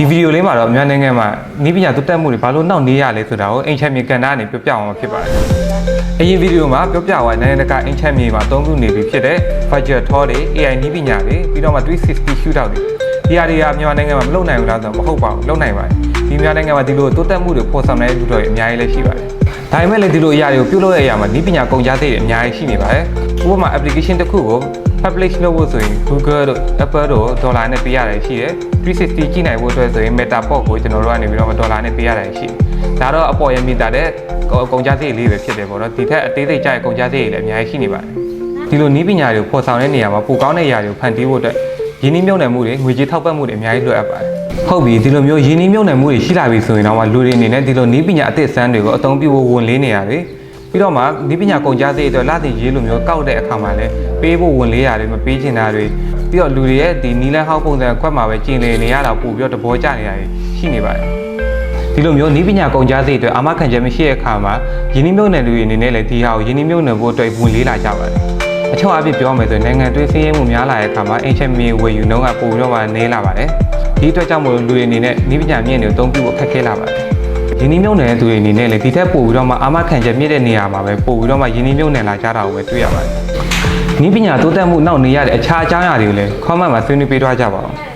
ဒီဗီဒီယိုလေးမှာတော့မြန်မာနိုင်ငံမှာနီးပညာတိုးတက်မှုတွေဘာလို့နှောင့်နှေးရလဲဆိုတာကိုအင်ချက်မြေကန်တာကနေပြောပြအောင်မှာဖြစ်ပါတယ်။အရင်ဗီဒီယိုမှာပြောပြသွားတဲ့နိုင်ငံတကာအင်ချက်မြေမှာအသုံးပြုနေပြီဖြစ်တဲ့ Virtual Tour တွေ AI နီးပညာတွေပြီးတော့မှ360 shootout တွေဒီအရာတွေကမြန်မာနိုင်ငံမှာမလုပ်နိုင်ဘူးလားဆိုတော့မဟုတ်ပါဘူးလုပ်နိုင်ပါတယ်။ဒီမြန်မာနိုင်ငံမှာဒီလိုတိုးတက်မှုတွေပေါ်ဆောင်နေတဲ့လူတွေအများကြီးလည်းရှိပါတယ်။ဒါပေမဲ့လည်းဒီလိုအရာတွေကိုပြုလုပ်ရတဲ့အရာမှာနီးပညာကုန်ကြမ်းတွေအများကြီးရှိနေပါတယ်။ဥပမာ application တစ်ခုကို publish လုပ်ဖို့ဆိုရင် Google တို့ Apple တို့ဒေါ်လာနဲ့ပေးရတယ်ရှိတယ်360ကြည့်နိုင်ဖို့အတွက်ဆိုရင် Meta Pod ကိုကျွန်တော်တို့ကနေပြီးတော့ဒေါ်လာနဲ့ပေးရတယ်ရှိတယ်ဒါတော့အပေါ်ရမြင်တာတဲ့ကုန်ကြမ်းစရိတ်လေးပဲဖြစ်တယ်ပေါ့နော်ဒီထက်အသေးစိတ်ကျတဲ့ကုန်ကြမ်းစရိတ်လည်းအများကြီးရှိနေပါတယ်ဒီလိုနီးပညာတွေကိုပေါ်ဆောင်တဲ့နေရာမှာပိုကောင်းတဲ့အရာတွေကိုဖန်တီးဖို့အတွက်ရင်းနှီးမြှုပ်နှံမှုတွေငွေကြေးထောက်ပံ့မှုတွေအများကြီးလိုအပ်ပါတယ်ဟုတ်ပြီဒီလိုမျိုးရင်းနှီးမြှုပ်နှံမှုတွေရှိလာပြီဆိုရင်တော့လူတွေအနေနဲ့ဒီလိုနီးပညာအသစ်အစမ်းတွေကိုအသုံးပြုဖို့ဝန်လေးနေရတယ် ပြီးတော့မှဒီပညာကုန်ကြစရိတ်အတွက်လာတင်ရေးလိုမျိုးကောက်တဲ့အခါမှာလည်းပေးဖို့ဝန်လေးရတယ်မပေးချင်တာတွေပြီးတော့လူတွေရဲ့ဒီနီလန်းဟောက်ပုံစံကွက်မှာပဲကျင်လည်နေရတာပို့ပြီးတော့တဘောကျနေတာရှိနေပါတယ်ဒီလိုမျိုးနီးပညာကုန်ကြစရိတ်အတွက်အာမခံချက်မရှိတဲ့အခါမှာယင်းနှမြုပ်နယ်လူတွေအနေနဲ့လည်းဒီဟာကိုယင်းနှမြုပ်နယ်ဖို့အတွက်ဝန်လေးလာကြပါတယ်အချုပ်အပြည့်ပြောမယ်ဆိုရင်နိုင်ငံတွင်းစည်းရဲမှုများလာတဲ့အခါမှာအင်ချက်မြေဝယ်ယူနှုန်းကပိုပြီးတော့မှနည်းလာပါတယ်ဒီအတွက်ကြောင့်မို့လို့လူတွေအနေနဲ့နီးပညာမြင့်တွေကိုအသုံးပြုဖို့ခက်ခဲလာပါတယ် ရင်းနှီးမြှုပ်နှံတဲ့သူတွေအနေနဲ့လည်းဒီထက်ပိုပြီးတော့မှအာမခံချက်မြင့်တဲ့နေရာမှာပဲပိုပြီးတော့မှရင်းနှီးမြှုပ်နှံလာကြတာကိုပဲတွေ့ရပါတယ်။နီးပညာတိုးတက်မှုနောက်နေရတဲ့အခြားအကြောင်းအရာတွေကိုလည်း comment မှာဆွေးနွေးပေးသွားကြပါဦး။